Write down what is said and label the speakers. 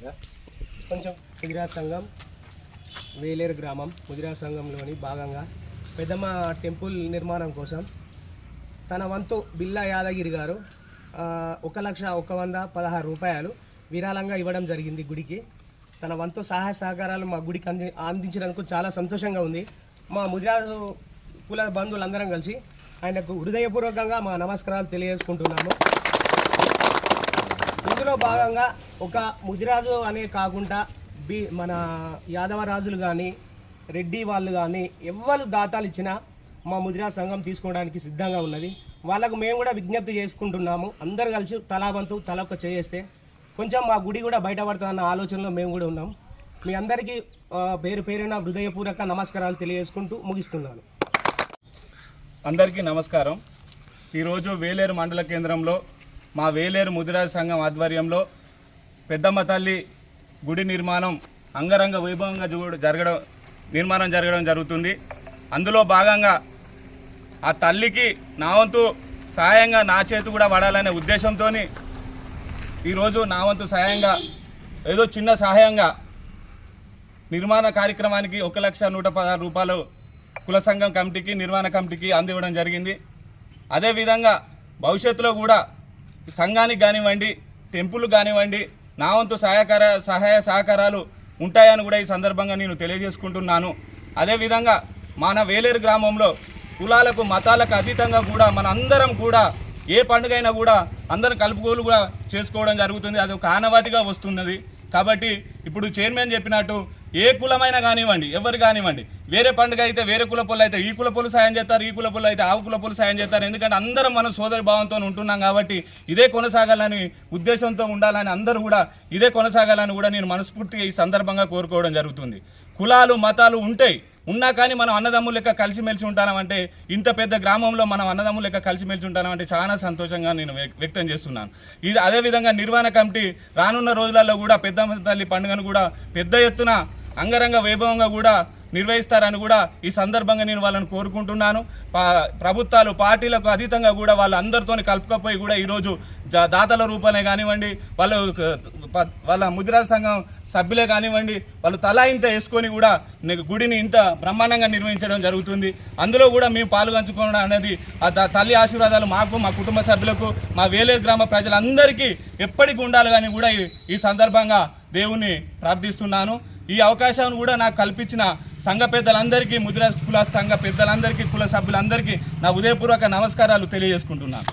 Speaker 1: కొంచెం ముదిరాజ్ సంఘం వేలేరు గ్రామం ముదిరాజ్ సంఘంలోని భాగంగా పెద్దమ్మ టెంపుల్ నిర్మాణం కోసం తన వంతు బిల్లా యాదగిరి గారు ఒక లక్ష ఒక వంద పదహారు రూపాయలు విరాళంగా ఇవ్వడం జరిగింది గుడికి. తన వంతు సహాయ సహకారాలు మా గుడికి అంది అందించినందుకు చాలా సంతోషంగా ఉంది. మా ముదిరాజు కుల బంధువులందరం కలిసి ఆయనకు హృదయపూర్వకంగా మా నమస్కారాలు తెలియజేసుకుంటున్నాము. ఇందులో భాగంగా ఒక ముదిరాజు అనే కాకుండా బి మన యాదవ రాజులు కానీ రెడ్డి వాళ్ళు కానీ ఎవరు దాతాలు ఇచ్చినా మా ముదిరాజ్ సంఘం తీసుకోవడానికి సిద్ధంగా ఉన్నది. వాళ్ళకు మేము కూడా విజ్ఞప్తి చేసుకుంటున్నాము. అందరు కలిసి తలాబంతు తలొక్క చేస్తే కొంచెం మా గుడి కూడా బయటపడుతుందన్న ఆలోచనలో మేము కూడా ఉన్నాం. మీ అందరికీ పేరు పేరున హృదయపూర్వక నమస్కారాలు తెలియజేసుకుంటూ ముగిస్తున్నాను.
Speaker 2: అందరికీ నమస్కారం. ఈరోజు వేలేరు మండల కేంద్రంలో మా వేలేరు ముదిరాజు సంఘం ఆధ్వర్యంలో పెద్దమ్మ తల్లి గుడి నిర్మాణం అంగరంగ వైభవంగా జరగడం నిర్మాణం జరగడం జరుగుతుంది. అందులో భాగంగా ఆ తల్లికి నా వంతు సహాయంగా నా చేతి కూడా పడాలనే ఉద్దేశంతో ఈరోజు నా వంతు సహాయంగా ఏదో చిన్న సహాయంగా నిర్మాణ కార్యక్రమానికి ఒక లక్ష నూట పదహారు రూపాయలు కుల సంఘం కమిటీకి నిర్మాణ కమిటీకి అందివ్వడం జరిగింది. అదేవిధంగా భవిష్యత్తులో కూడా సంఘానికి కానివ్వండి టెంపుల్ కానివ్వండి నా వంతు సహాయకార సహాయ సహకారాలు ఉంటాయని కూడా ఈ సందర్భంగా నేను తెలియజేసుకుంటున్నాను. అదేవిధంగా మన వేలేరు గ్రామంలో కులాలకు మతాలకు అతీతంగా కూడా మన అందరం కూడా ఏ పండుగ అయినా కూడా అందరం కలుపుకోలు కూడా చేసుకోవడం జరుగుతుంది. అది ఒక ఆనవాతిగా వస్తున్నది. కాబట్టి ఇప్పుడు చైర్మన్ చెప్పినట్టు ఏ కులమైనా కానివ్వండి ఎవరు కానివ్వండి వేరే పండుగ అయితే వేరే కుల పొలు అయితే ఈ కుల పొలు సాయం చేస్తారు ఈ కుల పొలు అయితే ఆ కుల పొలు సాయం చేస్తారు. ఎందుకంటే అందరం మనం సోదరి భావంతో ఉంటున్నాం కాబట్టి ఇదే కొనసాగాలని ఉద్దేశంతో ఉండాలని అందరూ కూడా ఇదే కొనసాగాలని కూడా నేను మనస్ఫూర్తిగా ఈ సందర్భంగా కోరుకోవడం జరుగుతుంది. కులాలు మతాలు ఉంటాయి ఉన్నా కానీ మనం అన్నదమ్ముల లెక్క కలిసిమెలిసి ఉంటామంటే ఇంత పెద్ద గ్రామంలో మనం అన్నదమ్ముల లెక్క కలిసిమెలిసి ఉంటామంటే చాలా సంతోషంగా నేను వ్యక్- వ్యక్తం చేస్తున్నాను. ఇది అదేవిధంగా నిర్వహణ కమిటీ రానున్న రోజులలో కూడా పెద్ద తల్లి పండుగను కూడా పెద్ద ఎత్తున అంగరంగ వైభవంగా కూడా నిర్వహిస్తారని కూడా ఈ సందర్భంగా నేను వాళ్ళని కోరుకుంటున్నాను. పా- ప్రభుత్వాలు పార్టీలకు అతీతంగా కూడా వాళ్ళందరితో కలుపుకపోయి కూడా ఈరోజు దాతల రూపానే కానివ్వండి వాళ్ళు వాళ్ళ ముద్రా సంఘం సభ్యులే కానివ్వండి వాళ్ళు తలా ఇంత వేసుకొని కూడా గుడిని ఇంత బ్రహ్మాండంగా నిర్వహించడం జరుగుతుంది. అందులో కూడా మేము పాల్గొంచుకోవడం అనేది ఆ త- తల్లి ఆశీర్వాదాలు మాకు మా కుటుంబ సభ్యులకు మా వేలేరు గ్రామ ప్రజలందరికీ ఎప్పటికీ ఉండాలి కానీ కూడా ఈ సందర్భంగా దేవుణ్ణి ప్రార్థిస్తున్నాను. ఈ అవకాశాన్ని కూడా నాకు కల్పించిన సంఘ పెద్దలందరికీ ముదిరాజ్ కుల సంఘ పెద్దలందరికీ కుల సభ్యులందరికీ నా ఉదయపూర్వక నమస్కారాలు తెలియజేసుకుంటున్నాను.